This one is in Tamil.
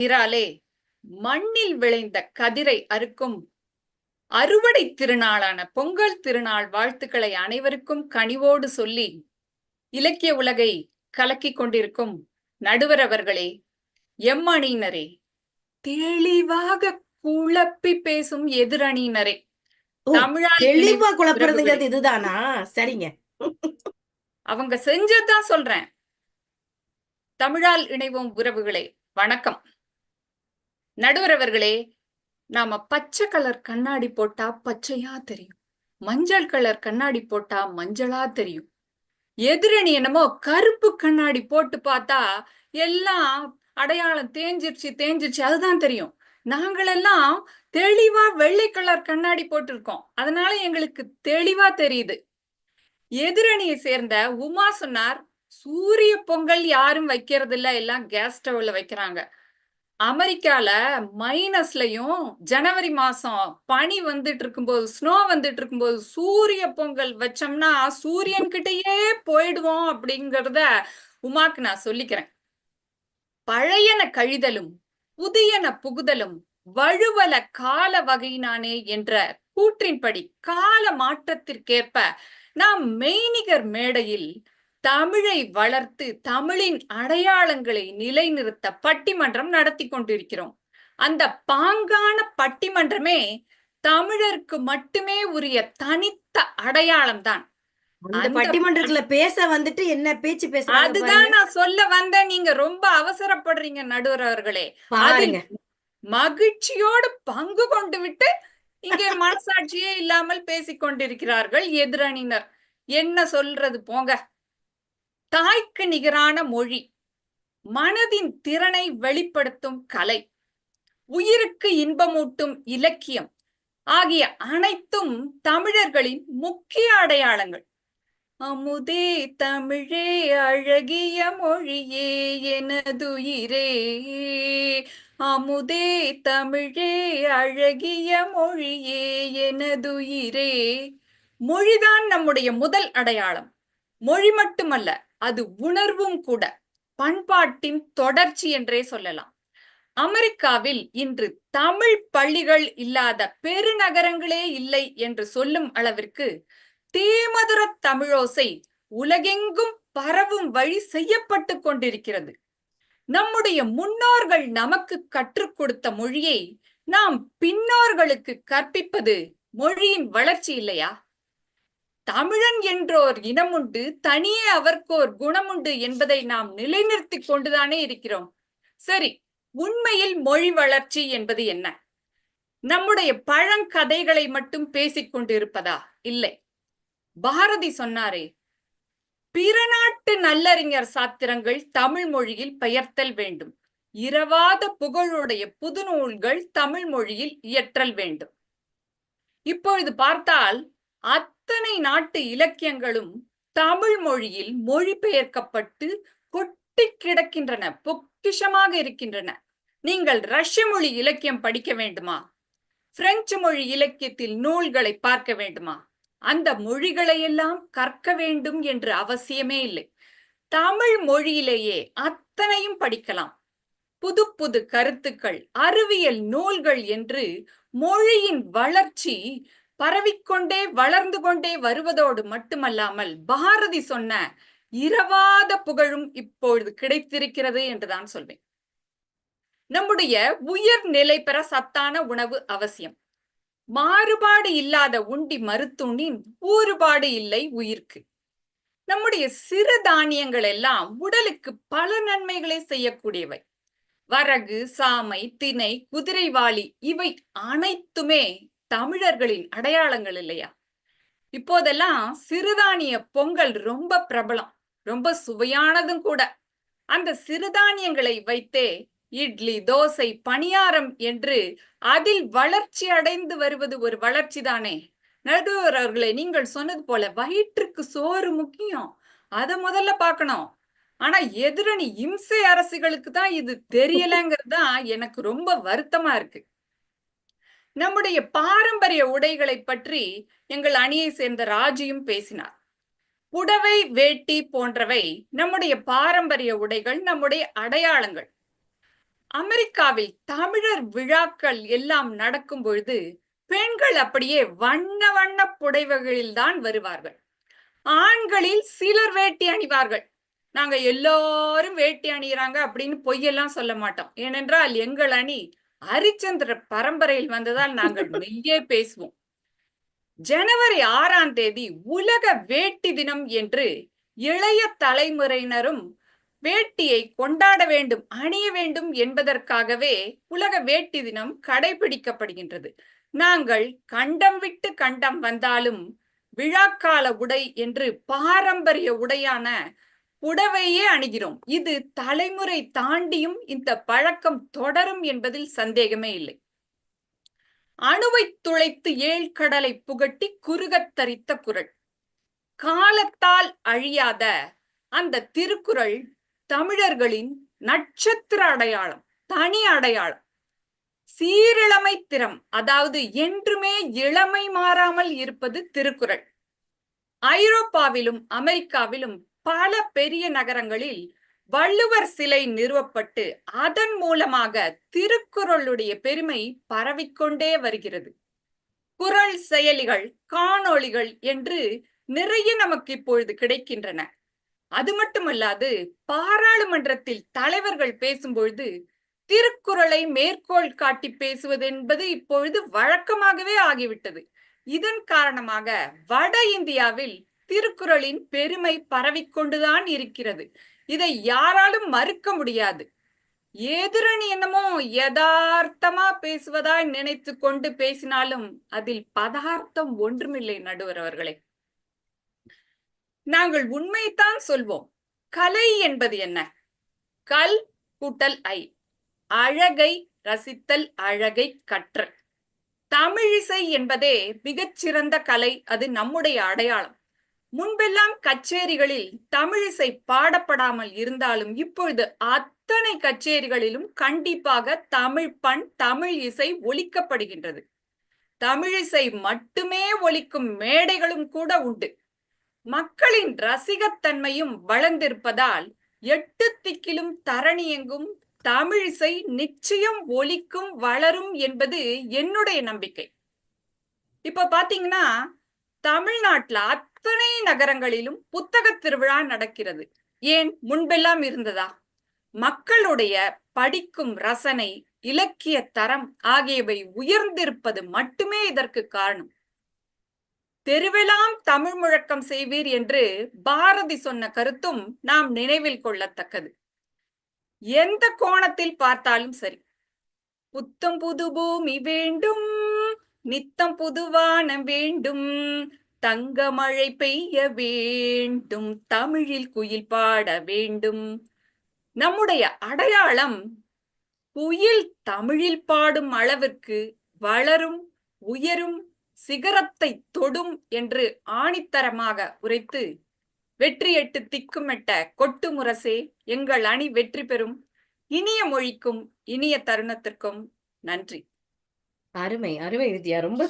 இராலே மண்ணில் விளைந்த கதிரை அறுக்கும் அறுவடை திருநாளான பொங்கல் திருநாள் வாழ்த்துக்களை அனைவருக்கும் கனிவோடு சொல்லி இலக்கிய உலகை கலக்கிக் கொண்டிருக்கும் நடுவர் அவர்களே எம்மணியினரே தெளிவாக குழப்பி பேசும் எதிரணியினரே ஓ, தமிழால் தெளிவா குழப்புறதுங்கிறது. இதுதானா? சரிங்க. அவங்க செஞ்சதான் சொல்றேன். தமிழால் இணைவோம் உறவுகளே வணக்கம். நடுவர் அவர்களே நாம பச்சை கலர் கண்ணாடி போட்டா பச்சையா தெரியும். மஞ்சள் கலர் கண்ணாடி போட்டா மஞ்சளா தெரியும். எதிரணி என்னமோ கருப்பு கண்ணாடி போட்டு பார்த்தா எல்லாம் அடையாளம் தேஞ்சிருச்சு தேஞ்சிருச்சு அதுதான் தெரியும். நாங்களெல்லாம் தெளிவா வெள்ளை கலர் கண்ணாடி போட்டிருக்கோம். அதனால எங்களுக்கு தெளிவா தெரியுது. எதிரணியை சேர்ந்த உமா சொன்னார் சூரிய பொங்கல் யாரும் வைக்கிறது இல்ல எல்லாம் கேஸ் ஸ்டவ்ல வைக்கிறாங்க. அமெரிக்கால மைனஸ்லயும் ஜனவரி மாசம் பனி வந்துட்டு இருக்கும்போது ஸ்னோ வந்துட்டு இருக்கும்போது சூரிய பொங்கல் வச்சோம்னா சூரியன் கிட்டயே போயிடுவோம் அப்படிங்கறத உமாக்கு நான் சொல்லிக்கிறேன். பழையன கழிதலும் புதியன புகுதலும் வழுவல கால வகையினானே என்ற கூற்றின்படி கால மாற்றத்திற்கேற்ப நாம் மெய்நிகர் மேடையில் தமிழை வளர்த்து தமிழின் அடையாளங்களை நிலைநிறுத்த பட்டிமன்றம் நடத்தி கொண்டிருக்கிறோம். அந்த பாங்கான பட்டிமன்றமே தமிழருக்கு மட்டுமே உரிய தனித்த அடையாளம் தான் பட்டிமன்றத்துல பேச வந்துட்டு என்ன பேச்சு பேசுறாங்க அதுதான். நான் சொல்ல வந்தேன். நீங்க ரொம்ப அவசரப்படுறீங்க நடுவர் அவர்களே. மகிழ்ச்சியோடு பங்கு கொண்டு விட்டு இங்கே மனசாட்சியே இல்லாமல் பேசிக் கொண்டிருக்கிறார்கள் எதிரணியினர். என்ன சொல்றது? போங்க. தாய்க்கு நிகரான மொழி. மனதின் திறனை வெளிப்படுத்தும் கலை. உயிருக்கு இன்பமூட்டும் இலக்கியம். ஆகிய அனைத்தும் தமிழர்களின் முக்கிய அடையாளங்கள். அமுதே தமிழே அழகிய மொழியே எனதுயிரே. அமுதே தமிழே அழகிய மொழியே எனதுயிரே. மொழிதான் நம்முடைய முதல் அடையாளம். மொழி மட்டுமல்ல அது உணர்வும் கூட பண்பாட்டின் தொடர்ச்சி என்றே சொல்லலாம். அமெரிக்காவில் இன்று தமிழ் பள்ளிகள் இல்லாத பெருநகரங்களே இல்லை என்று சொல்லும் அளவிற்கு தீமதுர தமிழோசை உலகெங்கும் பரவும் வழி செய்யப்பட்டு கொண்டிருக்கிறது. நம்முடைய முன்னோர்கள் நமக்கு கற்றுக் கொடுத்த மொழியை நாம் பின்னோர்களுக்கு கற்பிப்பது மொழியின் வளர்ச்சி இல்லையா? தமிழன் என்றோர் இனமுண்டு தனியே அவர்க்கோர் குணமுண்டு என்பதை நாம் நிலைநிறுத்தி கொண்டுதானே இருக்கிறோம். சரி உண்மையில் மொழி வளர்ச்சி என்பது என்ன? நம்முடைய பழங்கதைகளை மட்டும் பேசிக் கொண்டிருப்பதா? இல்லை. பாரதி சொன்னாரே பிறநாட்டு நல்லறிஞர் சாத்திரங்கள் தமிழ் மொழியில் பெயர்த்தல் வேண்டும். இரவாத புகழுடைய புதுநூல்கள் தமிழ் மொழியில் இயற்றல் வேண்டும். இப்பொழுது பார்த்தால் அத்தனை நாட்டு இலக்கியங்களும் தமிழ் மொழியில் மொழிபெயர்க்கப்பட்டு கொட்டி கிடக்கின்றன பொக்கிஷமாக இருக்கின்றன. நீங்கள் ரஷ்ய மொழி இலக்கியம் படிக்க வேண்டுமா? பிரெஞ்சு மொழி இலக்கியத்தில் நூல்களை பார்க்க வேண்டுமா? அந்த மொழிகளையெல்லாம் கற்க வேண்டும் என்று அவசியமே இல்லை. தமிழ் மொழியிலேயே அத்தனையும் படிக்கலாம். புது புது கருத்துக்கள் அறிவியல் நூல்கள் என்று மொழியின் வளர்ச்சி பரவிக்கொண்டே வளர்ந்து கொண்டே வருவதோடு மட்டுமல்லாமல் பாரதி சொன்ன இரவாத புகழும் இப்பொழுது கிடைத்திருக்கிறது என்றுதான் சொல்வேன். நம்முடைய உயர் நிலை பெற சத்தான உணவு அவசியம். மாறுபாடு இல்லாத உண்டி மருத்துணின் ஊறுபாடு இல்லை உயிர்க்கு. நம்முடைய சிறு தானியங்கள் எல்லாம் உடலுக்கு பல நன்மைகளை செய்யக்கூடியவை. வரகு சாமை திணை குதிரைவாளி இவை அனைத்துமே தமிழர்களின் அடையாளங்கள் இல்லையா? இப்போதெல்லாம் சிறுதானிய பொங்கல் ரொம்ப பிரபலம் ரொம்ப சுவையானதும் கூட. அந்த சிறுதானியங்களை வைத்தே இட்லி தோசை பணியாரம் என்று அதில் வளர்ச்சி அடைந்து வருவது ஒரு வளர்ச்சி தானே? நடுவர் அவர்களே நீங்கள் சொன்னது போல வயிற்றுக்கு சோறு முக்கியம். அதை முதல்ல பார்க்கணும். ஆனா எதிரணி இம்சை அரசுகளுக்கு தான் இது தெரியலங்கிறது தான் எனக்கு ரொம்ப வருத்தமா இருக்கு. நம்முடைய பாரம்பரிய உடைகளை பற்றி எங்கள் அணியை சேர்ந்த ராஜியும் பேசினார். புடவை வேட்டி போன்றவை நம்முடைய பாரம்பரிய உடைகள் நம்முடைய அடையாளங்கள். அமெரிக்காவில் தமிழர் விழாக்கள் எல்லாம் நடக்கும் பொழுது பெண்கள் அப்படியே வண்ண வண்ண புடைவைகளில் தான் வருவார்கள். ஆண்களில் சிலர் வேட்டி அணிவார்கள். நாங்க எல்லாரும் வேட்டி அணிகிறாங்க அப்படின்னு பொய்யெல்லாம் சொல்ல மாட்டோம். ஏனென்றால் எங்கள் அணி ஹரிச்சந்திர பரம்பரையில் வந்ததால் நாங்கள் மெய்யே பேசுவோம். ஜனவரி ஆறாம் தேதி உலக வேட்டி தினம் என்று இளைய தலைமுறையினரும் வேட்டியை கொண்டாட வேண்டும் அணிய வேண்டும் என்பதற்காகவே உலக வேட்டி தினம் கடைபிடிக்கப்படுகின்றது. நாங்கள் கண்டம் விட்டு கண்டம் வந்தாலும் விழாக்கால உடை என்று பாரம்பரிய உடையான புடவையே அணிகிறோம். இது தலைமுறை தாண்டியும் இந்த பழக்கம் தொடரும் என்பதில் சந்தேகமே இல்லை. அணுவை துளைத்து ஏழ் கடலை புகட்டி குறுகத் தரித்த குரல். காலத்தால் அழியாத அந்த திருக்குறள் தமிழர்களின் நட்சத்திர அடையாளம் தனி அடையாளம். சீரிழமை திறம் அதாவது என்றுமே இளமை மாறாமல் இருப்பது திருக்குறள். ஐரோப்பாவிலும் அமெரிக்காவிலும் பல பெரிய நகரங்களில் வள்ளுவர் சிலை நிறுவப்பட்டு அதன் மூலமாக திருக்குறளுடைய பெருமை பரவிக்கொண்டே வருகிறது. குரல் செயலிகள் காணொளிகள் என்று நிறைய நமக்கு இப்பொழுது கிடைக்கின்றன. அது மட்டுமல்லாது பாராளுமன்றத்தில் தலைவர்கள் பேசும்பொழுது திருக்குறளை மேற்கோள் காட்டி பேசுவது என்பது இப்பொழுது வழக்கமாகவே ஆகிவிட்டது. இதன் காரணமாக வட இந்தியாவில் திருக்குறளின் பெருமை பரவிக்கொண்டுதான் இருக்கிறது. இதை யாராலும் மறுக்க முடியாது. எதிரணி என்னமோ யதார்த்தமா பேசுவதாய் நினைத்து கொண்டு பேசினாலும் அதில் பதார்த்தம் ஒன்றுமில்லை நடுவர் அவர்களே. நாங்கள் உண்மைத்தான் சொல்வோம். கலை என்பது என்ன? கல் கூட்டல் ஐ. அழகை ரசித்தல் அழகை கற்றல். தமிழிசை என்பதே மிகச்சிறந்த கலை அது நம்முடைய அடையாளம். முன்பெல்லாம் கச்சேரிகளில் தமிழிசை பாடப்படாமல் இருந்தாலும் இப்பொழுது அத்தனை கச்சேரிகளிலும் கண்டிப்பாக தமிழ் பண் தமிழ் இசை ஒலிக்கப்படுகின்றது. தமிழிசை மட்டுமே ஒலிக்கும் மேடைகளும் கூட உண்டு. மக்களின் ரசிகத்தன்மையும் வளர்ந்திருப்பதால் எட்டு திக்கிலும் தரணி எங்கும் தமிழிசை நிச்சயம் ஒலிக்கும் வளரும் என்பது என்னுடைய நம்பிக்கை. இப்ப பாத்தீங்கன்னா தமிழ்நாட்டுல அத்தனை நகரங்களிலும் புத்தக திருவிழா நடக்கிறது? ஏன் முன்பெல்லாம் இருந்ததா? மக்களுடைய படிக்கும் ரசனை இலக்கிய தரம் ஆகியவை உயர்ந்திருப்பது மட்டுமே இதற்கு காரணம். தெருவெல்லாம் தமிழ் முழக்கம் செய்வீர் என்று பாரதி சொன்ன கருத்தும் நாம் நினைவில் கொள்ளத்தக்கது. எந்த கோணத்தில் பார்த்தாலும் சரி. புத்தம் புது பூமி வேண்டும் நித்தம் புதுவானம் வேண்டும் தங்க மழை பெய்ய வேண்டும் தமிழில் குயில் பாட வேண்டும். நம்முடைய அடையாளம் குயில் தமிழில் பாடும் அளவிற்கு வளரும் உயரும் சிகரத்தை தொடும் என்று ஆணித்தரமாக உரைத்து வெற்றி எட்டு திக்குமெட்ட கொட்டு முரசே எங்கள் அணி வெற்றி பெறும். இனிய மொழிக்கும் இனிய தருணத்திற்கும் நன்றி. அருமை அருமை வித்யா. ரொம்ப